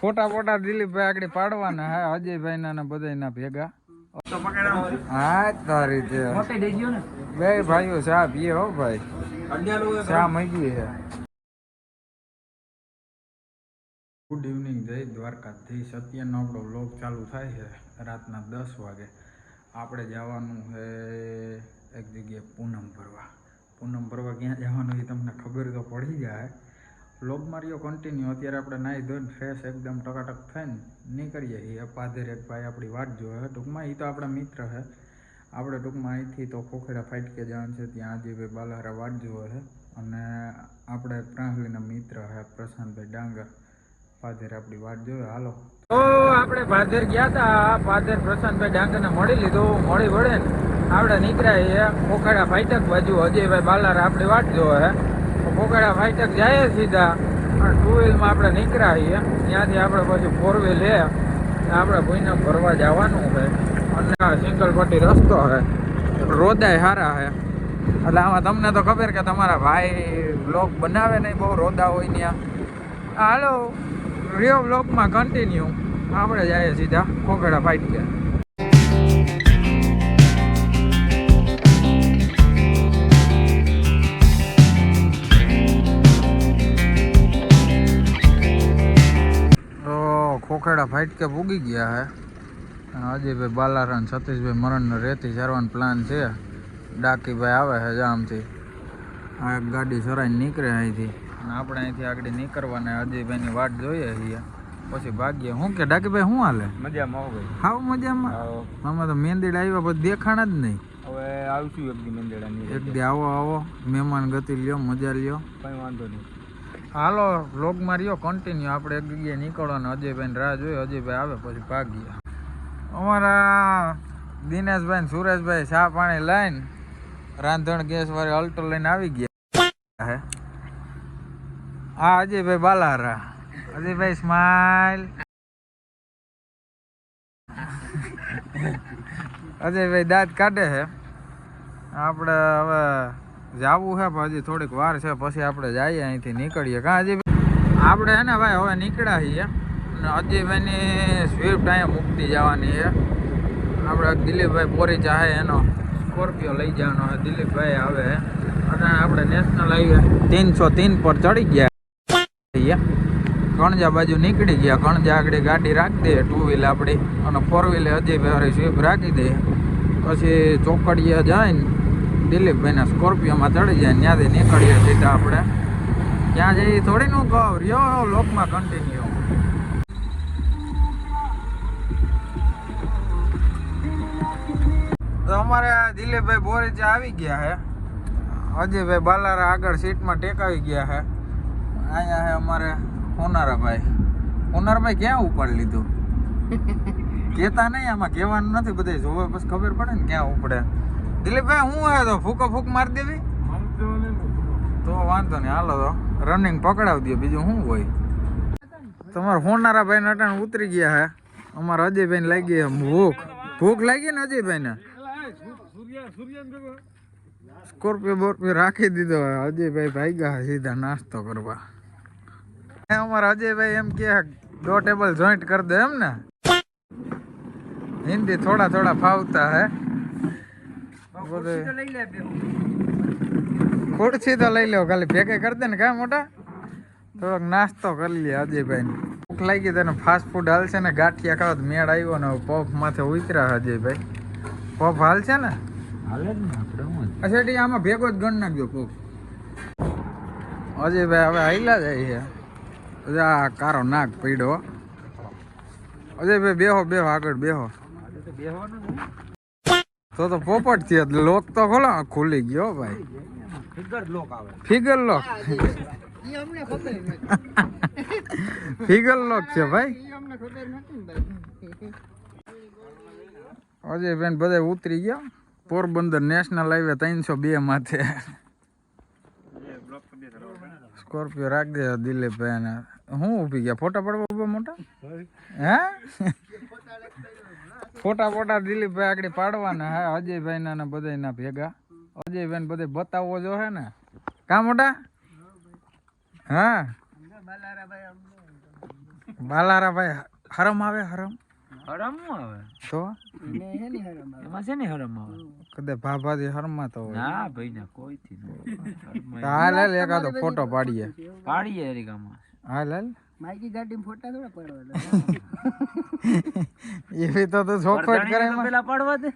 ફોટા ફોટા દિલીપભાઈ આગળ પાડવાના હા અજયભાઈ ના બધા ભેગા. હા, તારી છે બે ભાઈઓ ચા પીએ હો ભાઈ. ચા મગી છે. ગુડ ઇવનિંગ જય દ્વારકાધીશ. અત્યારનો આપણો વ્લોગ ચાલુ થાય છે રાતના દસ વાગે. આપણે જવાનું છે એક જગ્યાએ પૂનમ ભરવા. પૂનમ ભરવા ક્યાં જવાનું એ તમને ખબર તો પડી જાય. વ્લોગ માર્યો કન્ટિન્યુ અત્યારે આપણે નાહી ધોઈને ફ્રેશ એકદમ ટકાટક થઈને નીકળીએ છીએ. પાધેર એક ભાઈ આપણી વાટ જોવે ટૂંકમાં એ તો આપણા મિત્ર છે. આપણે ટૂંકમાં અહીંથી તો ખોખેડા ફાટકે જવાનું છે ત્યાં અજયભાઈ બાલારા વાટ જોવે છે. અને આપણે પ્રાંગલીના મિત્ર છે, પ્રશાંતભાઈ ડાંગર. પાધેર આપણી વાટ જોવે. હાલો. તો આપણે પાધેર ગયા હતા પાધેર પ્રશાંતભાઈ ડાંગરને મળી લીધું. મળી વળે આપણે નીકળ્યા ખોખેડા ફાઇટક બાજુ. અજયભાઈ બાલારા આપણી વાટ જોવે છે. ખોખેડા ફાટક જાય સીધા. પણ ટુ વ્હીલમાં આપણે નીકળ્યા છીએ ત્યાંથી આપણે પછી ફોર વ્હીલ લે આપણે ભૂઈને ફરવા જવાનું છે. અને સિંગલ પટ્ટી રસ્તો છે. રોદાય સારા છે. એટલે આમાં તમને તો ખબર કે તમારા ભાઈ બ્લોગ બનાવે નહીં, બહુ રોદા હોય ત્યાં. હાલો, રિયો બ્લોગમાં કન્ટિન્યુ આપણે જઈએ સીધા ખોખેડા ફાઈટ ગયા ખોખેડા ફાઇટ કે પૂગી ગયા હે. અજયભાઈ બાલારા અને સતીશભાઈ મરણને રેતી ચારવાનો પ્લાન છે. ડાકીભાઈ આવે છે જામથી. આ ગાડી સરાઈને નીકળે અહીંથી. અને આપણે અહીંથી આગળ નીકળવાના અજયભાઈની વાટ જોઈએ છીએ. પછી ભાગ્ય શું કે ડાકીભાઈ શું હાલે? મજામાં આવો ભાઈ. હાવ મજામાં? આમાં તો મેંદીડ આવ્યા પછી દેખાણા જ નહીં. હવે આવશું એક દી મંદિરાની એક દી આવો આવો. મહેમાન ગતિ લ્યો મજા લ્યો. કઈ વાંધો નહીં. હાલો લોગ માર્યો કન્ટિન્યુ આપણે એક જગ્યાએ નીકળવાનું. અજયભાઈ રાહ જોઈએ અજયભાઈ આવે, પછી ભાગીએ અમારા દિનેશભાઈ સુરેશભાઈ ચા પાણી લઈને રાંધણ ગેસ વાળી અલ્ટો લઈને આવી ગયા. હે? હા અજયભાઈ બાલારા. અજયભાઈ સ્માઈલ અજયભાઈ દાંત કાઢે છે. આપણે હવે જાવું છે, પણ હજી થોડીક વાર છે, પછી આપણે જઈએ અહીંથી નીકળીએ. કાં હજી આપણે હે ને ભાઈ, હવે નીકળ્યા છીએ. અને અજયભાઈની સ્વિફ્ટ અહીંયા મૂકતી જવાની છે. આપણે દિલીપભાઈ પોરી ચાહે એનો સ્કોર્પિયો લઈ જવાનો છે. દિલીપભાઈ આવે અને આપણે નેશનલ હાઈવે તીનસો તીન પર ચડી ગયા કણજા બાજુ નીકળી ગયા. કણજા આગળ ગાડી રાખી દઈએ ટુ વ્હીલ આપણી. અને ફોર વ્હીલ અજયભાઈ સ્વિફ્ટ રાખી દઈએ પછી ચોકડીએ જાય ને દિલીપભાઈના સ્કોર્પિયોમાં ચડી જાય ત્યાંથી નીકળીએ સીધા આપણે. ત્યાં જઈ થોડી નું કહું રહ્યો લોકમાં કન્ટિન્યુ તો અમારે દિલીપભાઈ બોરીચા આવી ગયા છે અજયભાઈ બાલારા આગળ સીટમાં ટેકાવી ગયા છે અહીંયા છે અમારે હોનારાભાઈ હોનારભાઈ ક્યાં ઉપાડ લીધું? કહેતા નહીં આમાં કહેવાનું નથી બધે જોવે પછી ખબર પડે ને ક્યાં ઉપડે. દિલીપભાઈ હું હે તો ફૂકો ફૂક મારી દેવી? તો વાંધો નહીં હાલો તો. રનિંગ પકડાવી દો બીજું શું હોય? તમારા હોનારા ભાઈ નટાણ ઉતરી ગયા હે. અમારા અજયભાઈ ને લાગી ભૂખ. ભૂખ લાગી ને અજયભાઈ ને સ્કોર્પિયો બોર્પિયો રાખી દીધો હે. અજયભાઈ ભાગ્યા ગયા સીધા નાસ્તો કરવા. અમારા અજયભાઈ એમ કે દો ટેબલ જોઈન્ટ કરી દે એમ ને. હિન્દી થોડા થોડા ફાવતા હે. બધું. ખુરશી તો લઈ લો ખાલી ભેગે કરી દે ને કા મોટા? થોડોક નાસ્તો કરી લે અજયભાઈ ભૂખ લાગી તને ફાસ્ટ ફૂડ હાલશે ને ગાંઠિયા ખાવા તો મેળ આવ્યો ને પફ માથે ઉતર્યા અજયભાઈ. પફ હાલશે ને? હાલે જ ને આપણે અચ્છા ટી આમાં ભેગો જ ગણ નાખજો પફ અજયભાઈ હવે હાઈલા જાય છે. આ કારો નાક પીડો અજયભાઈ બેહો બેહો આગળ બેહો. બેહવાનું ને તો તો પોપટથી લોક તો ખોલો ખુલી ગયો ભાઈ. ફિગર લોક આવે. ફિગર લોક ફિગર લોક છે ભાઈ. અજયભાઈ બધા ઉતરી ગયા. પોરબંદર નેશનલ હાઈવે ત્રણસો બે માથે. સ્કોર્પિયો રાખ દે દિલીપભાઈ ને હું ઊભી ગયા? ફોટા પડવા ઊભા મોટા? હે? ફોટા ફોટા દિલીપભાઈ આગળ પાડવાના હે અજયભાઈ ના બધા ના ભેગા. અજયભાઈ ને બધે બતાવવો જો હે ને. કા મોટા? હા. બાલારાભાઈ હરમ આવે હરમ? હરમ આવે? તો એમાં છે ને હરમ આવે? કદાચ ભાભાથી હરમમાં તો ના ભાઈ ના કોઈ થી હાલ હાલ એકાદો ફોટો પાડીએ. પાડીએ એરિકામાં હાલ હાલ. માઈકી ગાડી ફોટા થોડા પાડવાના. એવી તો તું ચોખવટ કરે. પેલા પાડવા દે.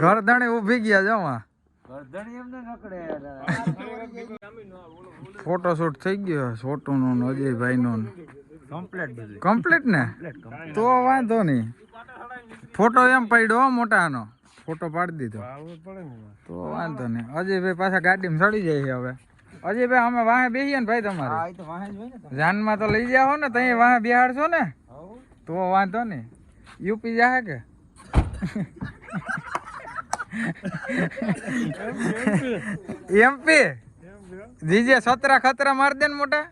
ગરદણે ઊભી ગયા જવા ગરદણી એમને નકડે ફોટોશૂટ થઈ ગયો છોટુનો ને અજયભાઈનો નો. કમ્પ્લીટ બધું. કમ્પ્લીટ ને? તો વાંધો નહીં. ફોટો એમ પડ્યો હો મોટાનો. ફોટો પાડી દીધો. તો વાંધો નહીં. અજયભાઈ પાછા ગાડીમાં ચડી જાય છે હવે. અજયભાઈ અમે વાહે બેસીએ ને ભાઈ તમારે. હા એ તો વાહે જ હોય ને તમે. જાનમાં તો લઈ જાઓ ને તઈ વાહે બેહાડશો ને. તો વાંધો નહીં. યુપી જાહે કે? એમપી જીજે સતરા ખતરા માર દે ને મોટા?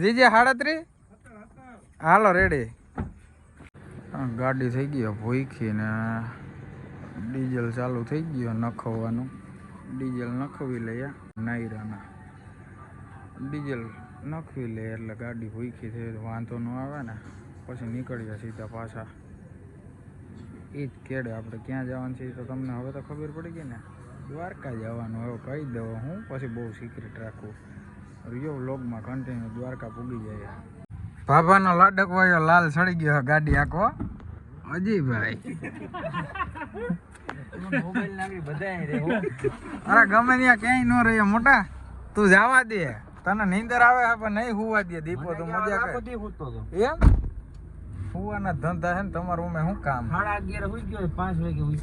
જીજે સાડત્રી? હાલો રેડી ગાડી થઈ ગઈ ભૂખી ને ડીઝલ ચાલુ થઈ ગયો નખવવાનું ડીઝલ નખવી લઈએ, નાયરાના. ડીઝલ નખવી લે એટલે ગાડી ભૂખી થઈ વાંધો ન આવે ને. પછી નીકળ્યા સીધા પાછા. એ જ કેડે આપણે ક્યાં જવાનું છે તો તમને હવે તો ખબર પડી ગઈ ને. દ્વારકા જવાનું હવે કહી દઉં હું પછી બહુ સિક્રેટ રાખું. રિયો વ્લોગમાં કન્ટિન્યુ દ્વારકા પૂગી જાય. ભાભાનો લાડકવાયો લાલ સડી ગયો ગાડી આખો. અજીભાઈ. અરે ગમે ત્યાં ક્યાંય ન રહે મોટા. તું જવા દે. તને નીંદર આવે છે પણ નહીં હુવા દે દીપો તો મજા કર. સૂતો હતો. એમ? હુવાના ધંધા છે ને તમારું ઉમે શું કામ? સાડા અગિયાર હુઈ ગયો પાંચ વાગે હુઈ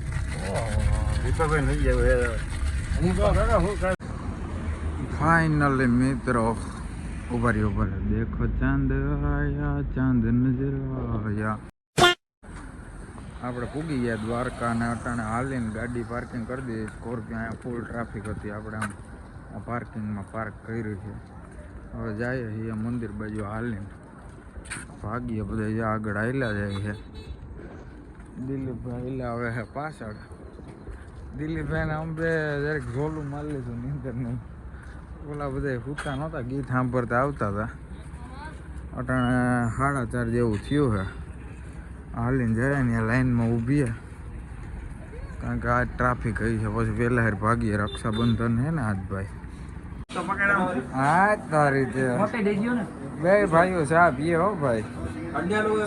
ફાઇનલી મિત્રો ઊભા રહ્યો ઊભા રહ્યો. દેખો ચાંદ આયા ચાંદ નજર આયા. આપણે પૂગી ગયા દ્વારકા અને અટાણે હાલીને ગાડી પાર્કિંગ કરી દીધી સ્કોર્પિયો અહીંયા ફૂલ ટ્રાફિક હતી. આપણે આમ આ પાર્કિંગમાં પાર્ક કર્યું છે. હવે જઈએ છીએ મંદિર બાજુ હાલીને. ભાગીએ બધા જ્યાં આગળ હાલ્યા જાય છે. દિલીપભાઈ હાલ્યા આવે છે પાછળ. દિલીપભાઈને અંબે દરેક ઝોલું મારી લીધું નહીં. ઓલા બધા સૂતા નહોતા, ગીત સાંભળતા આવતા હતા. અટાણે સાડા ચાર જેવું થયું છે. હાલીને જાય ને લાઈનમાં ઊભી કારણ કે આજ ટ્રાફિક હઈ છે, પછી વહેલા ભાગીએ, રક્ષાબંધન છે ને આજ ભાઈ. હા તારી ને. બે ભાઈઓ ચા પીએ હો ભાઈ.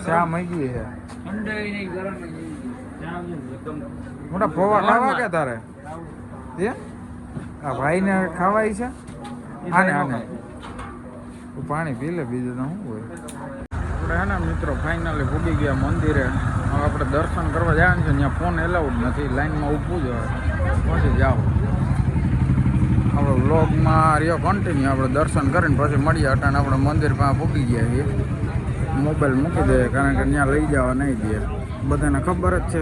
ચા મગી છે મોટા પૌવા ખાવા કે તારે? એ આ ભાઈને ખાવાય છે? આને આને. તું પાણી પી લે બીજું તો શું હોય? આપણે હે ને મિત્રો ફાઇનલી ભૂગી ગયા મંદિરે. હવે આપણે દર્શન કરવા જવાનું છે ત્યાં ફોન એલાઉડ નથી. લાઈનમાં ઊભું જ હોય. પછી જાઓ. આપણે વ્લોગમાં રહ્યો કન્ટિન્યુ આપણે દર્શન કરીને પછી મળીએ. અટાણે આપણે મંદિર પાસે પૂકી ગયા છીએ. મોબાઈલ મૂકી દે, કારણ કે ત્યાં લઈ જવા નહીં દે. બધાને ખબર જ છે.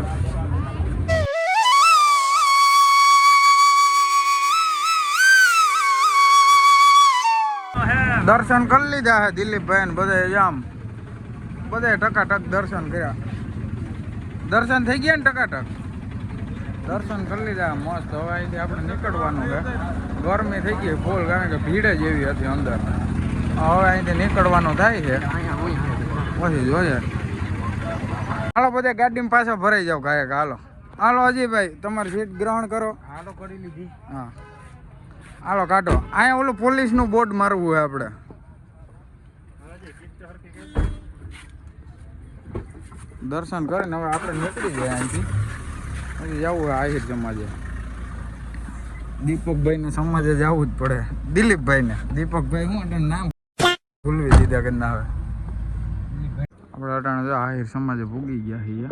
દર્શન કરી લીધા હે દિલીપભાઈ ને બધા જામ બધે ટકાટક દર્શન કર્યા. દર્શન થઈ ગયા ને ટકાટક? દર્શન કરી લીધા. મસ્ત, હવે અહીંથી આપણે નીકળવાનું છે. ગરમી થઈ ગઈ ફૂલ કારણ કે ભીડ જ એવી હતી અંદર હવે અહીંથી નીકળવાનું થાય છે. પછી જોઈએ. હાલો બધા ગાડીમાં પાછા ભરાઈ જાવ ગાયક. હાલો. હાલો અજયભાઈ તમારી સીટ ગ્રહણ કરો. હાલો કરી લીધી. હા. હાલો કાઢો. અહીંયા ઓલું પોલીસનું બોર્ડ મારવું હોય આપણે. દર્શન કરીને હવે આપણે નીકળી ગયા અહીંથી. પછી જવું હોય આહિર સમાજે દીપકભાઈને સમાજે જવું જ પડે. દિલીપભાઈને. દીપકભાઈ હું એનું નામ ભૂલવી દીધા કે ના આવે. આપણે અટાણે જો આહિર સમાજે ભૂગી ગયા છીએ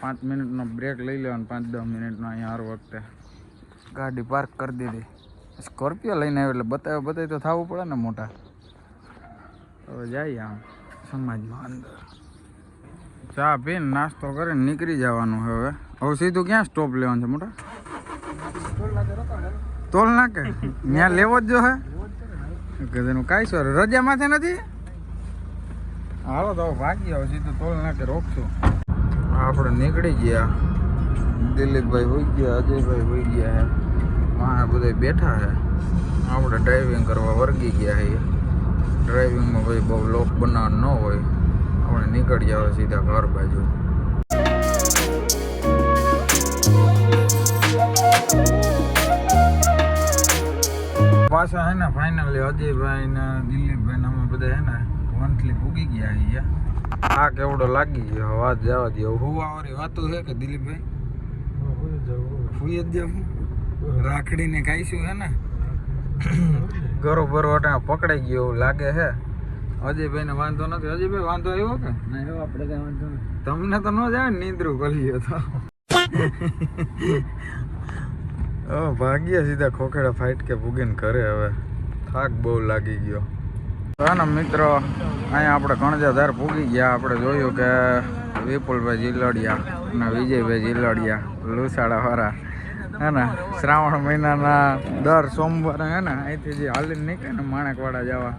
પાંચ મિનિટનો બ્રેક લઈ લેવાનો, પાંચ દસ મિનિટનો અહીંયા હર વખતે. ગાડી પાર્ક કરી દીધી. સ્કોર્પિયો લઈને આવ્યો એટલે બતાવે બતાવી તો થવું પડે ને મોટા. હવે જઈએ આમ સમાજમાં અંદર. ચા પીને નાસ્તો કરીને નીકળી જવાનું હવે. હવે સીધું ક્યાં સ્ટોપ લેવાનું છે મોટા? તોલ નાખે. ત્યાં લેવો જ જો હે. કે તેનું કાંઈ સર રજા માથે નથી? હાલો તો ભાગી હવે સીધું તોલ નાખે, રોકશું. આપણે નીકળી ગયા. દિલીપભાઈ હોઈ ગયા, અજયભાઈ હોઈ ગયા હે. વાહ બધા બેઠા છે આપણે ડ્રાઇવિંગ કરવા વર્ગી ગયા છીએ ડ્રાઇવિંગમાં ભાઈ બહુ લોક બનાવ ન હોય. આપણે નીકળી જાવ સીધા ઘર બાજુ. પાછા હે ને ફાઇનલી અજયભાઈ ને દિલીપભાઈ ને અમે બધા હે ને મંથલી ભૂગી ગયા અહીંયા આ કેવડો લાગી ગયો વાત જવા દો હુવાવાળી વાતો છે કે દિલીપભાઈ? ફૂઈ જ જાવ રાખડીને ખાઈશું હે ને? ગરો ભરો પકડાઈ ગયો એવું લાગે છે અજયભાઈ ને વાંધો નથી. અજયભાઈ વાંધો આવ્યો કે? આપણે કઈ વાંધો તમને તો ન જાય નીંદરું કરી તો. ભાગ્યા સીધા ખોખેડા ફાઇટ કે ભૂગીને ઘરે હવે. થાક બહુ લાગી ગયો. હા મિત્રો, અહીંયા આપણે કણજાધાર પૂગી ગયા. આપણે જોયું કે વિપુલભાઈ જીલડિયા અને વિજયભાઈ જીલડિયા, લુસાડા વાળા. હે ને, શ્રાવણ મહિનાના દર સોમવારે હે ને, અહીંથી જે હાલીને નીકળે ને માણેકવાડા જવા,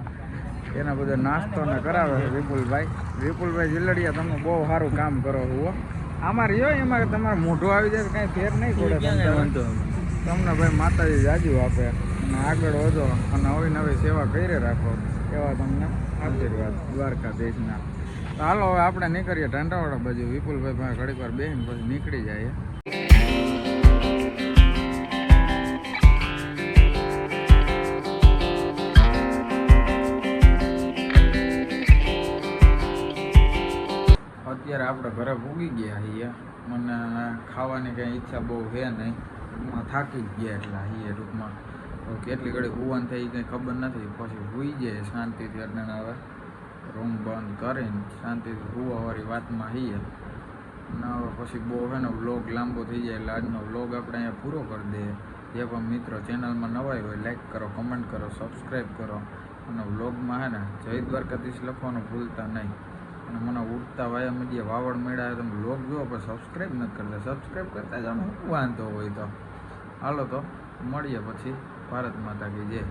એના બધા નાસ્તો ને કરાવે છે વિપુલભાઈ. વિપુલભાઈ જીલડિયા, તમે બહુ સારું કામ કરો હો. આમાં રહ્યો, એમાં તમારે મોઢું આવી જાય, કાંઈ ફેર નહીં પડે તમને. ભાઈ માતાજી જાજુ આપે અને આગળ વધો અને નવી નવી સેવા કરી રાખો એવા તમને આશીર્વાદ દ્વારકાધીશના. તો હાલો હવે આપણે નીકળીએ ટાંટાવાડા બાજુ. વિપુલભાઈ પાસે ઘડીક વાર બેસીને પછી નીકળી જાય. અત્યારે આપણે ઘરે ભૂગી ગયા છીએ. મને ખાવાની કંઈ ઈચ્છા બહુ છે નહીં. ટૂંકમાં થાકી જ ગયા એટલા એ ટૂંકમાં. કેટલી ઘડી હોવાનું થઈ કંઈ ખબર નથી. પછી હોઈ જાય શાંતિથી એટલે હવે રૂમ બંધ કરીને શાંતિથી હોવાવાળી વાતમાં હઈએ ને હવે પછી બહુ છે ને વ્લોગ લાંબો થઈ જાય એટલે આજનો વ્લોગ આપણે અહીંયા પૂરો કરી દઈએ. જે પણ મિત્રો ચેનલમાં નવાય હોય લાઈક કરો, કમેન્ટ કરો, સબસ્ક્રાઈબ કરો. અને વ્લોગમાં છે ને જય દ્વારકાધીશ લખવાનું ભૂલતા નહીં. અને મને ઉડતા વાયા મીડિયા વાવડ મેળા તમે લોક જુઓ પણ સબસ્ક્રાઈબ નથી કરતા સબસ્ક્રાઈબ કરતા જ આમ વાંધો હોય તો. હાલો તો મળીએ પછી ભારત માતા કી જય.